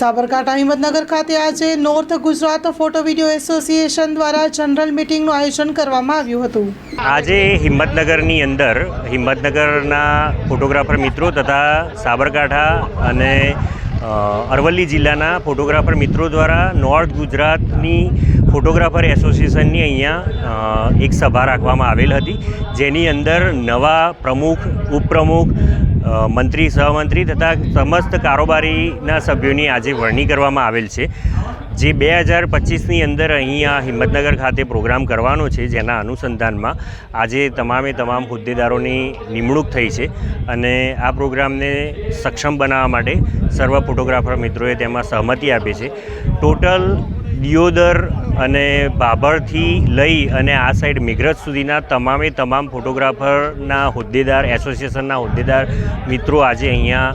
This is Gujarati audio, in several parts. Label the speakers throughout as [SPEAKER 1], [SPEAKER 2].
[SPEAKER 1] સાબરકાંઠા હિંમતનગર ખાતે આજે north Gujarat photo video association દ્વારા જનરલ મિટિંગનું આયોજન કરવામાં આવ્યું હતું.
[SPEAKER 2] આજે હિંમતનગરની અંદર હિંમતનગરના ફોટોગ્રાફર મિત્રો તથા સાબરકાંઠા અને અરવલ્લી જિલ્લાના ફોટોગ્રાફર મિત્રો દ્વારા નોર્થ ગુજરાતની ફોટોગ્રાફર એસોસિએશનની અહીંયા એક સભા રાખવામાં આવેલ હતી. જેની અંદર નવા પ્રમુખ, ઉપપ્રમુખ મંત્રી, સહમંત્રી તથા સમસ્ત કારોબારીના સભ્યોની આજે વરણી કરવામાં આવેલ છે. જે બે હજાર પચીસની અંદર અહીંયા હિંમતનગર ખાતે પ્રોગ્રામ કરવાનો છે, જેના અનુસંધાનમાં આજે તમામે તમામ હોદ્દેદારોની નિમણૂક થઈ છે અને આ પ્રોગ્રામને સક્ષમ બનાવવા માટે સર્વ ફોટોગ્રાફર મિત્રોએ તેમાં સહમતિ આપી છે. ટોટલ દિયોદર અને બાબરથી લઈ અને આ સાઈડ મેઘરજ સુધીના તમામે તમામ ફોટોગ્રાફરના હોદ્દેદાર એસોસિએશનના હોદ્દેદાર મિત્રો આજે અહીંયા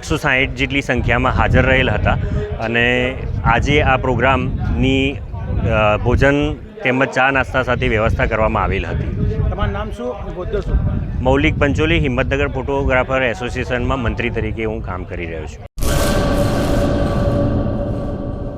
[SPEAKER 2] એકસો સાહીઠ જેટલી સંખ્યામાં હાજર રહેલ હતા. અને આજે આ પ્રોગ્રામની ભોજન તેમજ ચા નાસ્તા સાથે વ્યવસ્થા કરવામાં આવેલ હતી.
[SPEAKER 3] તમારું નામ શું?
[SPEAKER 2] મૌલિક પંચોલી હિંમતનગર ફોટોગ્રાફર એસોસિએશનમાં મંત્રી તરીકે હું કામ કરી રહ્યો છું.